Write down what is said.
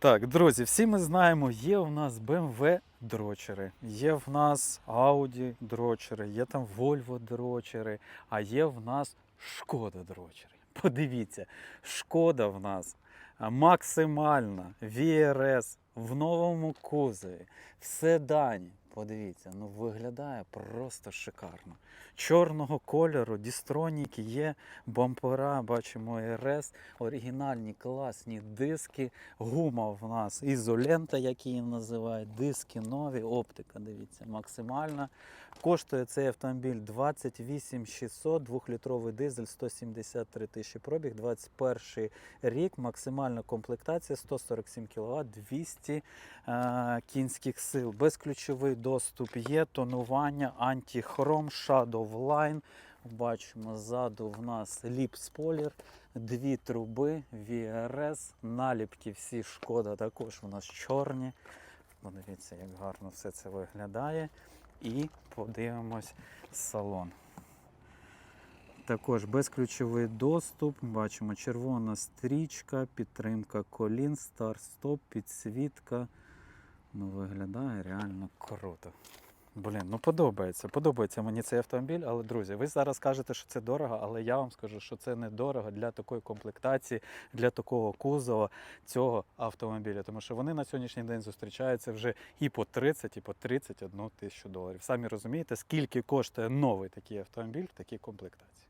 Так, друзі, всі ми знаємо, є в нас BMW дрочери, є в нас Audi дрочери, є там Volvo дрочери, а є в нас Шкода дрочери. Подивіться, Шкода в нас максимальна VRS в новому кузові, в седані. Подивіться, ну виглядає просто шикарно. Чорного кольору, дістроніки є, бампера, бачимо РС, оригінальні класні диски, гума в нас ізолента, як її називають, диски нові, оптика, дивіться, максимальна. Коштує цей автомобіль 28 600, двохлітровий дизель, 173 тисячі пробіг, 21 рік, максимальна комплектація 147 кВт, 200 е, кінських сил. Безключовий доступ є, тонування, антихром, Shadow Line. Бачимо, ззаду в нас ліп спойлер, дві труби, VRS, наліпки всі шкода також у нас чорні. Подивіться, як гарно все це виглядає. І подивимось салон. Також безключовий доступ. Бачимо червона стрічка, підтримка колін, старт-стоп, підсвітка. Ну, виглядає реально круто. Блін, ну подобається. Подобається мені цей автомобіль, але друзі, ви зараз кажете, що це дорого, але я вам скажу, що це не дорого для такої комплектації, для такого кузова цього автомобіля. Тому що вони на сьогоднішній день зустрічаються вже і по 30, і по 31 тисячу доларів. Самі розумієте, скільки коштує новий такий автомобіль в такій комплектації.